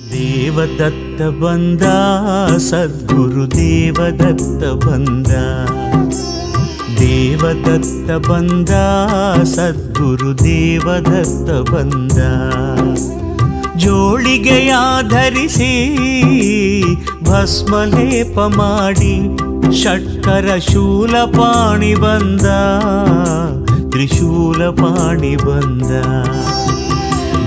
ದೇವದತ್ತ ಬಂದ, ಸದ್ಗುರು ದೇವದತ್ತ ಬಂದ. ದೇವದತ್ತ ಬಂದ, ಸದ್ಗುರು ದೇವದತ್ತ ಬಂದ. ಜೋಳಿಗೆಯ ಧರಿಸಿ ಭಸ್ಮಲೇಪ ಮಾಡಿ ಷಟ್ಕರ ಶೂಲಪಾಣಿ ಬಂದ ತ್ರಿಶೂಲಪಾಣಿ ಬಂದ.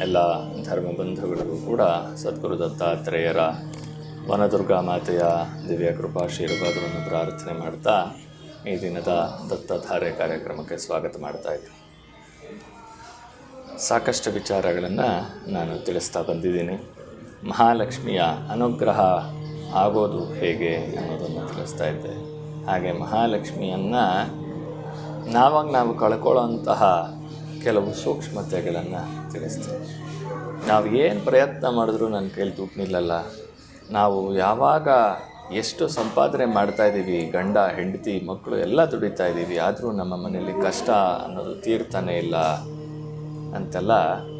ಎಲ್ಲ ಧರ್ಮಬಂಧುಗಳಿಗೂ ಕೂಡ ಸದ್ಗುರು ದತ್ತಾತ್ರೇಯರ ವನದುರ್ಗಾ ಮಾತೆಯ ದಿವ್ಯ ಕೃಪಾಶೀರ್ವಾದವನ್ನು ಪ್ರಾರ್ಥನೆ ಮಾಡ್ತಾ ಈ ದಿನದ ದತ್ತಧಾರೆ ಕಾರ್ಯಕ್ರಮಕ್ಕೆ ಸ್ವಾಗತ ಮಾಡ್ತಾ ಇದ್ದೀನಿ. ಸಾಕಷ್ಟು ವಿಚಾರಗಳನ್ನು ನಾನು ತಿಳಿಸ್ತಾ ಬಂದಿದ್ದೀನಿ. ಮಹಾಲಕ್ಷ್ಮಿಯ ಅನುಗ್ರಹ ಆಗೋದು ಹೇಗೆ ಅನ್ನೋದನ್ನು ತಿಳಿಸ್ತಾ ಇದ್ದೆ. ಹಾಗೆ ಮಹಾಲಕ್ಷ್ಮಿಯನ್ನು ನಾವಾಗ ನಾವು ಕಳ್ಕೊಳ್ಳೋಂತಹ ಕೆಲವು ಸೂಕ್ಷ್ಮತೆಗಳನ್ನು ತಿಳಿಸ್ತೀನಿ. ನಾವು ಏನು ಪ್ರಯತ್ನ ಮಾಡಿದ್ರೂ ನನ್ನ ಕೈಲಿ ದುಡ್ಡು ನಿಲ್ಲಲ್ಲ. ನಾವು ಯಾವಾಗ ಎಷ್ಟು ಸಂಪಾದನೆ ಮಾಡ್ತಾ ಇದ್ದೀವಿ ಗಂಡ, ಹೆಂಡತಿ ಮಕ್ಕಳು ಎಲ್ಲ ದುಡಿತಾ ಇದ್ದೀವಿ ಆದರೂ ನಮ್ಮ ಮನೆಯಲ್ಲಿ ಕಷ್ಟ ಅನ್ನೋದು ತೀರ್ತಾನೆ ಇಲ್ಲ ಅಂತೆಲ್ಲ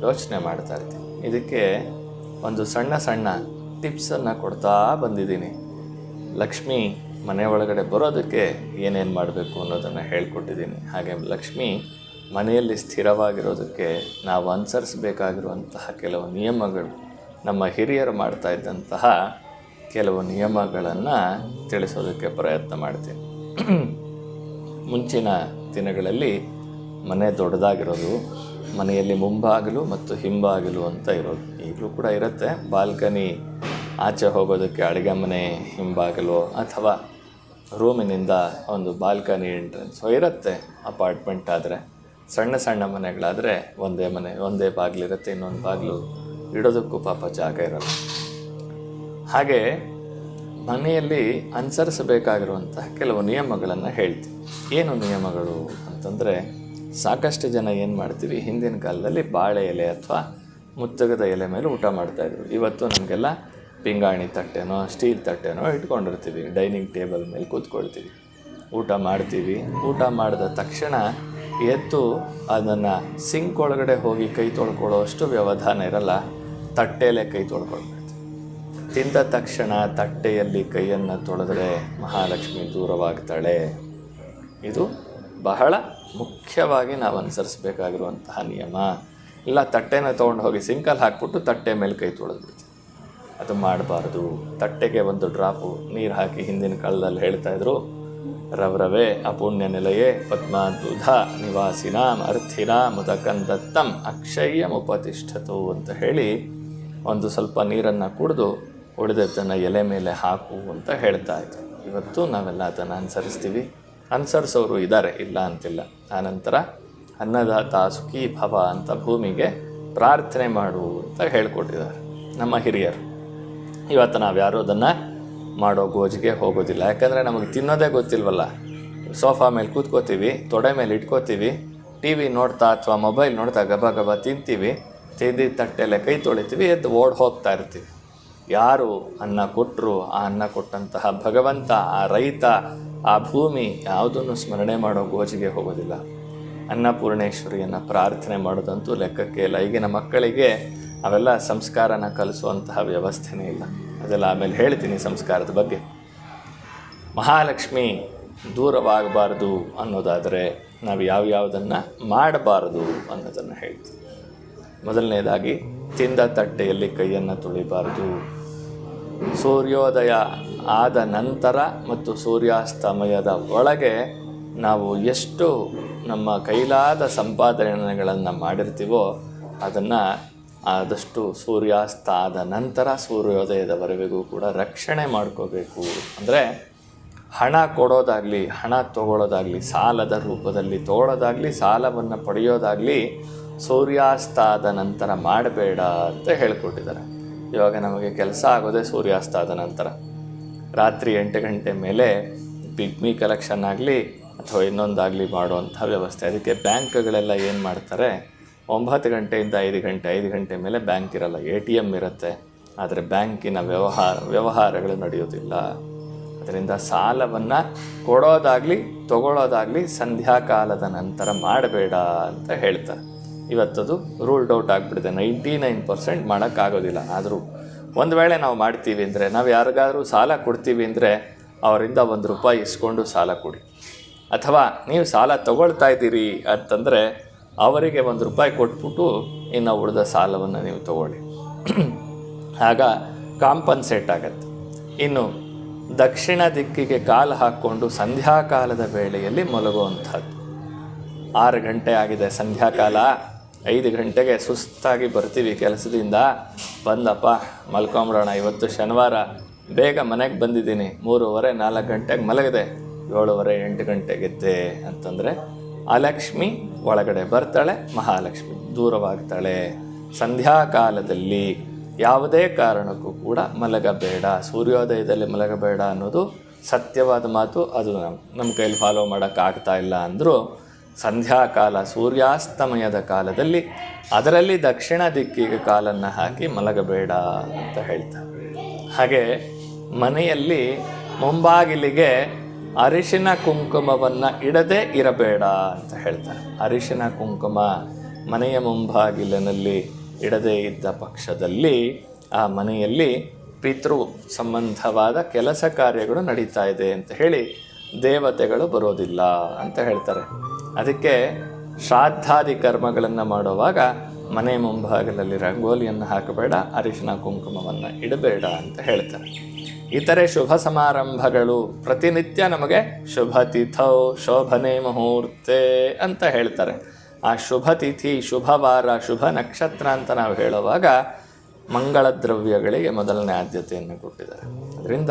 ಯೋಚನೆ ಮಾಡ್ತಾ ಇರ್ತೀನಿ. ಇದಕ್ಕೆ ಒಂದು ಸಣ್ಣ ಸಣ್ಣ ಟಿಪ್ಸನ್ನು ಕೊಡ್ತಾ ಬಂದಿದ್ದೀನಿ. ಲಕ್ಷ್ಮಿ ಮನೆ ಒಳಗಡೆ ಬರೋದಕ್ಕೆ ಏನೇನು ಮಾಡಬೇಕು ಅನ್ನೋದನ್ನು ಹೇಳ್ಕೊಟ್ಟಿದ್ದೀನಿ. ಹಾಗೆ ಲಕ್ಷ್ಮಿ ಮನೆಯಲ್ಲಿ ಸ್ಥಿರವಾಗಿರೋದಕ್ಕೆ ನಾವು ಅನುಸರಿಸಬೇಕಾಗಿರುವಂತಹ ಕೆಲವು ನಿಯಮಗಳು, ನಮ್ಮ ಹಿರಿಯರು ಮಾಡ್ತಾ ಇದ್ದಂತಹ ಕೆಲವು ನಿಯಮಗಳನ್ನು ತಿಳಿಸೋದಕ್ಕೆ ಪ್ರಯತ್ನ ಮಾಡ್ತೀನಿ. ಮುಂಚಿನ ದಿನಗಳಲ್ಲಿ ಮನೆ ದೊಡ್ಡದಾಗಿರೋದು, ಮನೆಯಲ್ಲಿ ಮುಂಬಾಗಿಲು ಮತ್ತು ಹಿಂಬಾಗಿಲು ಅಂತ ಇರೋದು. ಈಗಲೂ ಕೂಡ ಇರುತ್ತೆ. ಬಾಲ್ಕನಿ ಆಚೆ ಹೋಗೋದಕ್ಕೆ ಅಡುಗೆ ಮನೆ ಹಿಂಬಾಗಿಲು ಅಥವಾ ರೂಮಿನಿಂದ ಒಂದು ಬಾಲ್ಕನಿ ಎಂಟ್ರೆನ್ಸು ಇರುತ್ತೆ ಅಪಾರ್ಟ್ಮೆಂಟ್ ಆದರೆ. ಸಣ್ಣ ಸಣ್ಣ ಮನೆಗಳಾದರೆ ಒಂದೇ ಮನೆ, ಒಂದೇ ಬಾಗಿಲಿರುತ್ತೆ, ಇನ್ನೊಂದು ಬಾಗಿಲು ಇಡೋದಕ್ಕೂ ಪಾಪ ಜಾಗ ಇರಲ್ಲ. ಹಾಗೆ ಮನೆಯಲ್ಲಿ ಅನುಸರಿಸಬೇಕಾಗಿರುವಂತಹ ಕೆಲವು ನಿಯಮಗಳನ್ನು ಹೇಳ್ತೀವಿ. ಏನು ನಿಯಮಗಳು ಅಂತಂದರೆ ಸಾಕಷ್ಟು ಜನ ಏನು ಮಾಡ್ತೀವಿ? ಹಿಂದಿನ ಕಾಲದಲ್ಲಿ ಬಾಳೆ ಎಲೆ ಅಥವಾ ಮುತ್ತಗದ ಎಲೆ ಮೇಲೆ ಊಟ ಮಾಡ್ತಾಯಿದ್ರು ಇವತ್ತು ನಮಗೆಲ್ಲ ಪಿಂಗಾಣಿ ತಟ್ಟೆನೋ, ಸ್ಟೀಲ್ ತಟ್ಟೆನೋ ಇಟ್ಕೊಂಡಿರ್ತೀವಿ. ಡೈನಿಂಗ್ ಟೇಬಲ್ ಮೇಲೆ ಕೂತ್ಕೊಳ್ತೀವಿ. ಊಟ ಮಾಡ್ತೀವಿ. ಊಟ ಮಾಡಿದ ತಕ್ಷಣ ಎದ್ದು ಅದನ್ನು ಸಿಂಕ್ ಒಳಗಡೆ ಹೋಗಿ ಕೈ ತೊಳ್ಕೊಳ್ಳೋ ಅಷ್ಟು ವ್ಯವಧಾನ ಇರಲ್ಲ. ತಟ್ಟೆಯಲ್ಲೇ ಕೈ ತೊಳ್ಕೊಳ್ಬೇಕು. ತಿಂದ ತಕ್ಷಣ ತಟ್ಟೆಯಲ್ಲಿ ಕೈಯನ್ನು ತೊಳೆದ್ರೆ ಮಹಾಲಕ್ಷ್ಮಿ ದೂರವಾಗ್ತಾಳೆ. ಇದು ಬಹಳ ಮುಖ್ಯವಾಗಿ ನಾವು ಅನುಸರಿಸಬೇಕಾಗಿರುವಂತಹ ನಿಯಮ. ಇಲ್ಲ, ತಟ್ಟೆನ ತೊಗೊಂಡು ಹೋಗಿ ಸಿಂಕಲ್ಲಿ ಹಾಕ್ಬಿಟ್ಟು ತಟ್ಟೆ ಮೇಲೆ ಕೈ ತೊಳೆದ್ಬಿಡ್ತೀವಿ. ಅದು ಮಾಡಬಾರ್ದು. ತಟ್ಟೆಗೆ ಒಂದು ಡ್ರಾಪು ನೀರು ಹಾಕಿ ಹಿಂದಿನ ಕಾಲದಲ್ಲಿ ಹೇಳ್ತಾ ಇದ್ರು ರವ್ರವೇ ಅಪುಣ್ಯ ನಿಲಯೇ ಪದ್ಮಾದ್ಭುತ ನಿವಾಸಿನಾಂ ಅರ್ಥಿನಾಂ ಮುದಕನ್ ದತ್ತಂ ಅಕ್ಷಯ್ಯಂ ಉಪತಿಷ್ಠತು ಅಂತ ಹೇಳಿ ಒಂದು ಸ್ವಲ್ಪ ನೀರನ್ನು ಕುಡಿದು ಉಳಿದದ್ದನ್ನು ಎಲೆ ಮೇಲೆ ಹಾಕು ಅಂತ ಹೇಳ್ತಾ ಇದ್ರು. ಇವತ್ತು ನಾವೆಲ್ಲ ಅದನ್ನು ಅನುಸರಿಸ್ತೀವಿ. ಅನುಸರಿಸೋರು ಇದ್ದಾರೆ ಇಲ್ಲ ಅಂತಿಲ್ಲ. ಆನಂತರ ಅನ್ನದಾತ ಸುಖಿ ಭವ ಅಂತ ಭೂಮಿಗೆ ಪ್ರಾರ್ಥನೆ ಮಾಡು ಅಂತ ಹೇಳ್ಕೊಟ್ಟಿದ್ದಾರೆ ನಮ್ಮ ಹಿರಿಯರು. ಇವತ್ತು ನಾವು ಯಾರು ಅದನ್ನು ಮಾಡೋ ಗೋಜಿಗೆ ಹೋಗೋದಿಲ್ಲ. ಯಾಕಂದರೆ ನಮಗೆ ತಿನ್ನೋದೇ ಗೊತ್ತಿಲ್ವಲ್ಲ. ಸೋಫಾ ಮೇಲೆ ಕೂತ್ಕೋತೀವಿ, ತೊಡೆ ಮೇಲೆ ಇಟ್ಕೋತೀವಿ ಟಿ ವಿ ನೋಡ್ತಾ ಅಥವಾ ಮೊಬೈಲ್ ನೋಡ್ತಾ ಗಬ ಗಬ ತಿಂತೀವಿ ತಿಂದಿದ್ದ ತಟ್ಟೆಲೆ ಕೈ ತೊಳಿತೀವಿ, ಎದ್ದು ಓಡ್ ಹೋಗ್ತಾ ಇರ್ತೀವಿ. ಯಾರು ಅನ್ನ ಕೊಟ್ಟರು ಆ ಅನ್ನ ಕೊಟ್ಟಂತಹ ಭಗವಂತ, ಆ ರೈತ, ಆ ಭೂಮಿ ಯಾವುದನ್ನು ಸ್ಮರಣೆ ಮಾಡೋ ಗೋಜಿಗೆ ಹೋಗೋದಿಲ್ಲ. ಅನ್ನಪೂರ್ಣೇಶ್ವರಿಯನ್ನು ಪ್ರಾರ್ಥನೆ ಮಾಡೋದಂತೂ ಲೆಕ್ಕಕ್ಕೆ ಇಲ್ಲ. ಈಗಿನ ಮಕ್ಕಳಿಗೆ ಅವೆಲ್ಲ ಸಂಸ್ಕಾರನ ಕಲಿಸುವಂತಹ ವ್ಯವಸ್ಥೆನೇ ಇಲ್ಲ. ಅದೆಲ್ಲ ಆಮೇಲೆ ಹೇಳ್ತೀನಿ ಸಂಸ್ಕಾರದ ಬಗ್ಗೆ. ಮಹಾಲಕ್ಷ್ಮಿ ದೂರವಾಗಬಾರ್ದು ಅನ್ನೋದಾದರೆ ನಾವು ಯಾವ್ಯಾವುದನ್ನು ಮಾಡಬಾರದು ಅನ್ನೋದನ್ನು ಹೇಳ್ತೀವಿ ಮೊದಲನೇದಾಗಿ, ತಿಂದ ತಟ್ಟೆಯಲ್ಲಿ ಕೈಯನ್ನು ತುಳಿಬಾರದು. ಸೂರ್ಯೋದಯ ಆದ ನಂತರ ಮತ್ತು ಸೂರ್ಯಾಸ್ತಮಯದ ಒಳಗೆ ನಾವು ಎಷ್ಟು ನಮ್ಮ ಕೈಲಾದ ಸಂಪಾದನೆಗಳನ್ನು ಮಾಡಿರ್ತೀವೋ ಅದನ್ನು ಆದಷ್ಟು ಸೂರ್ಯಾಸ್ತ ಆದ ನಂತರ ಸೂರ್ಯೋದಯದವರೆಗೂ ಕೂಡ ರಕ್ಷಣೆ ಮಾಡ್ಕೋಬೇಕು. ಅಂದರೆ ಹಣ ಕೊಡೋದಾಗಲಿ, ಹಣ ತಗೊಳ್ಳೋದಾಗಲಿ, ಸಾಲದ ರೂಪದಲ್ಲಿ ತಗೊಳ್ಳೋದಾಗಲಿ, ಸಾಲವನ್ನು ಪಡೆಯೋದಾಗಲಿ ಸೂರ್ಯಾಸ್ತ ಆದ ನಂತರ ಮಾಡಬೇಡ ಅಂತ ಹೇಳ್ಕೊಟ್ಟಿದ್ದಾರೆ. ಇವಾಗ ನಮಗೆ ಕೆಲಸ ಆಗೋದೇ ಸೂರ್ಯಾಸ್ತ ಆದ ನಂತರ. ರಾತ್ರಿ ಎಂಟು ಗಂಟೆ ಮೇಲೆ ಪಿಗ್ಮಿ ಕಲೆಕ್ಷನ್ ಆಗಲಿ ಅಥವಾ ಇನ್ನೊಂದಾಗಲಿ ಮಾಡುವಂಥ ವ್ಯವಸ್ಥೆ. ಅದಕ್ಕೆ ಬ್ಯಾಂಕ್ಗಳೆಲ್ಲ ಏನು ಮಾಡ್ತಾರೆ? ಒಂಬತ್ತು ಗಂಟೆಯಿಂದ ಐದು ಗಂಟೆ ಐದು ಗಂಟೆ ಮೇಲೆ ಬ್ಯಾಂಕ್ ಇರಲ್ಲ, ಎ ಟಿ ಎಂ ಇರುತ್ತೆ. ಆದರೆ ಬ್ಯಾಂಕಿನ ವ್ಯವಹಾರ, ವ್ಯವಹಾರಗಳು ನಡೆಯೋದಿಲ್ಲ ಅದರಿಂದ ಸಾಲವನ್ನು ಕೊಡೋದಾಗಲಿ, ತಗೊಳ್ಳೋದಾಗಲಿ ಸಂಧ್ಯಾಕಾಲದ ನಂತರ ಮಾಡಬೇಡ ಅಂತ ಹೇಳ್ತಾರೆ. ಇವತ್ತದು ರೂಲ್ಡ್ ಔಟ್ ಆಗಿಬಿಡಿದೆ ನೈಂಟಿ ನೈನ್ ಪರ್ಸೆಂಟ್ ಮಾಡೋಕ್ಕಾಗೋದಿಲ್ಲ ಆದರೂ ಒಂದು ವೇಳೆ ನಾವು ಮಾಡ್ತೀವಿ ಅಂದರೆ, ನಾವು ಯಾರಿಗಾದರೂ ಸಾಲ ಕೊಡ್ತೀವಿ ಅಂದರೆ ಅವರಿಂದ ಒಂದು ರೂಪಾಯಿ ಇಸ್ಕೊಂಡು ಸಾಲ ಕೊಡಿ. ಅಥವಾ ನೀವು ಸಾಲ ತಗೊಳ್ತಾ ಇದ್ದೀರಿ ಅಂತಂದರೆ ಅವರಿಗೆ ಒಂದು ರೂಪಾಯಿ ಕೊಟ್ಬಿಟ್ಟು ಇನ್ನು ಉಳಿದ ಸಾಲವನ್ನು ನೀವು ತಗೊಳ್ಳಿ. ಆಗ ಕಾಂಪನ್ಸೇಟ್ ಆಗತ್ತೆ. ಇನ್ನು ದಕ್ಷಿಣ ದಿಕ್ಕಿಗೆ ಕಾಲು ಹಾಕ್ಕೊಂಡು ಸಂಧ್ಯಾಕಾಲದ ವೇಳೆಯಲ್ಲಿ ಮಲಗುವಂಥದ್ದು. ಆರು ಗಂಟೆ ಆಗಿದೆ ಸಂಧ್ಯಾಕಾಲ, ಐದು ಗಂಟೆಗೆ ಸುಸ್ತಾಗಿ ಬರ್ತೀವಿ ಕೆಲಸದಿಂದ. ಬಂದಪ್ಪ, ಮಲ್ಕೊಂಬಿಡೋಣ, ಇವತ್ತು ಶನಿವಾರ, ಬೇಗ ಮನೆಗೆ ಬಂದಿದ್ದೀನಿ. ಮೂರುವರೆ, ನಾಲ್ಕು ಗಂಟೆಗೆ ಮಲಗಿದೆ. ಏಳುವರೆ, ಎಂಟು ಗಂಟೆಗೆದ್ದೆ ಅಂತಂದರೆ ಅಲಕ್ಷ್ಮಿ ಒಳಗಡೆ ಬರ್ತಾಳೆ, ಮಹಾಲಕ್ಷ್ಮಿ ದೂರವಾಗ್ತಾಳೆ. ಸಂಧ್ಯಾಕಾಲದಲ್ಲಿ ಯಾವುದೇ ಕಾರಣಕ್ಕೂ ಕೂಡ ಮಲಗಬೇಡ. ಸೂರ್ಯೋದಯದಲ್ಲಿ ಮಲಗಬೇಡ ಅನ್ನೋದು ಸತ್ಯವಾದ ಮಾತು. ಅದು ನಮ್ಮ ಕೈಲಿ ಫಾಲೋ ಮಾಡೋಕ್ಕಾಗ್ತಾ ಇಲ್ಲ ಅಂದರೂ ಸಂಧ್ಯಾಕಾಲ, ಸೂರ್ಯಾಸ್ತಮಯದ ಕಾಲದಲ್ಲಿ ಅದರಲ್ಲಿ ದಕ್ಷಿಣ ದಿಕ್ಕಿಗೆ ಕಾಲನ್ನು ಹಾಕಿ ಮಲಗಬೇಡ ಅಂತ ಹೇಳ್ತಾರೆ. ಹಾಗೆ ಮನೆಯಲ್ಲಿ ಮುಂಬಾಗಿಲಿಗೆ ಅರಿಶಿನ ಕುಂಕುಮವನ್ನು ಇಡದೆ ಇರಬೇಡ ಅಂತ ಹೇಳ್ತಾರೆ. ಅರಿಶಿನ ಕುಂಕುಮ ಮನೆಯ ಮುಂಭಾಗಿಲಿನಲ್ಲಿ ಇಡದೇ ಇದ್ದ ಪಕ್ಷದಲ್ಲಿ ಆ ಮನೆಯಲ್ಲಿ ಪಿತೃ ಸಂಬಂಧವಾದ ಕೆಲಸ ಕಾರ್ಯಗಳು ನಡೀತಾ ಇದೆ ಅಂತ ಹೇಳಿ ದೇವತೆಗಳು ಬರೋದಿಲ್ಲ ಅಂತ ಹೇಳ್ತಾರೆ. ಅದಕ್ಕೆ ಶ್ರಾದ್ದಾದಿ ಕರ್ಮಗಳನ್ನು ಮಾಡುವಾಗ ಮನೆ ಮುಂಭಾಗದಲ್ಲಿ ರಂಗೋಲಿಯನ್ನು ಹಾಕಬೇಡ, ಅರಿಶಿನ ಕುಂಕುಮವನ್ನು ಇಡಬೇಡ ಅಂತ ಹೇಳ್ತಾರೆ. ಇತರೆ ಶುಭ ಸಮಾರಂಭಗಳು ಪ್ರತಿನಿತ್ಯ ನಮಗೆ ಶುಭ ತಿಥೌ, ಶೋಭನೆ ಮುಹೂರ್ತೆ ಅಂತ ಹೇಳ್ತಾರೆ. ಆ ಶುಭ ತಿಥಿ, ಶುಭ ವಾರ, ಶುಭ ನಕ್ಷತ್ರ ಅಂತ ನಾವು ಹೇಳುವಾಗ ಮಂಗಳ ದ್ರವ್ಯಗಳಿಗೆ ಮೊದಲನೇ ಆದ್ಯತೆಯನ್ನು ಕೊಟ್ಟಿದ್ದಾರೆ. ಅದರಿಂದ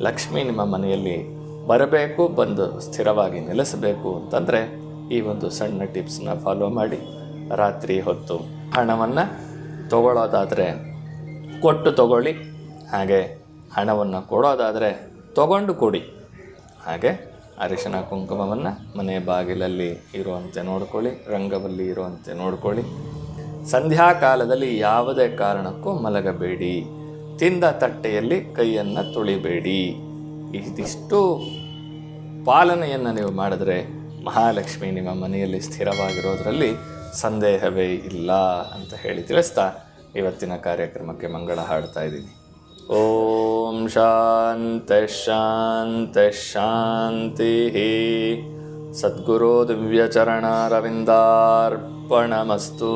ಲಕ್ಷ್ಮಿ ನಿಮ್ಮ ಮನೆಯಲ್ಲಿ ಬರಬೇಕು, ಬಂದು ಸ್ಥಿರವಾಗಿ ನೆಲೆಸಬೇಕು ಅಂತಂದರೆ ಈ ಒಂದು ಸಣ್ಣ ಟಿಪ್ಸ್ನ ಫಾಲೋ ಮಾಡಿ. ರಾತ್ರಿ ಹೊತ್ತು ಹಣವನ್ನು ತಗೊಳ್ಳೋದಾದರೆ ಕೊಟ್ಟು ತಗೊಳ್ಳಿ. ಹಾಗೆ ಹಣವನ್ನು ಕೊಡೋದಾದರೆ ತಗೊಂಡು ಕೊಡಿ. ಹಾಗೆ ಅರಿಶಿನ ಕುಂಕುಮವನ್ನು ಮನೆ ಬಾಗಿಲಲ್ಲಿ ಇರುವಂತೆ ನೋಡ್ಕೊಳ್ಳಿ, ರಂಗವಲ್ಲಿ ಇರುವಂತೆ ನೋಡ್ಕೊಳ್ಳಿ. ಸಂಧ್ಯಾಕಾಲದಲ್ಲಿ ಯಾವುದೇ ಕಾರಣಕ್ಕೂ ಮಲಗಬೇಡಿ. ತಿಂದ ತಟ್ಟೆಯಲ್ಲಿ ಕೈಯನ್ನು ತುಳಿಬೇಡಿ. ಇದಿಷ್ಟು ಪಾಲನೆಯನ್ನು ನೀವು ಮಾಡಿದ್ರೆ ಮಹಾಲಕ್ಷ್ಮಿ ನಿಮ್ಮ ಮನೆಯಲ್ಲಿ ಸ್ಥಿರವಾಗಿರೋದರಲ್ಲಿ ಸಂದೇಹವೇ ಇಲ್ಲ ಅಂತ ಹೇಳಿ ತಿಳಿಸ್ತಾ ಇವತ್ತಿನ ಕಾರ್ಯಕ್ರಮಕ್ಕೆ ಮಂಗಳ ಹಾಡ್ತಾ ಇದ್ದೀನಿ. ॐ शान्तशान्तशान्तिः शान्तिः सद्गुरो दिव्यचरणविन्दार्पणमस्तु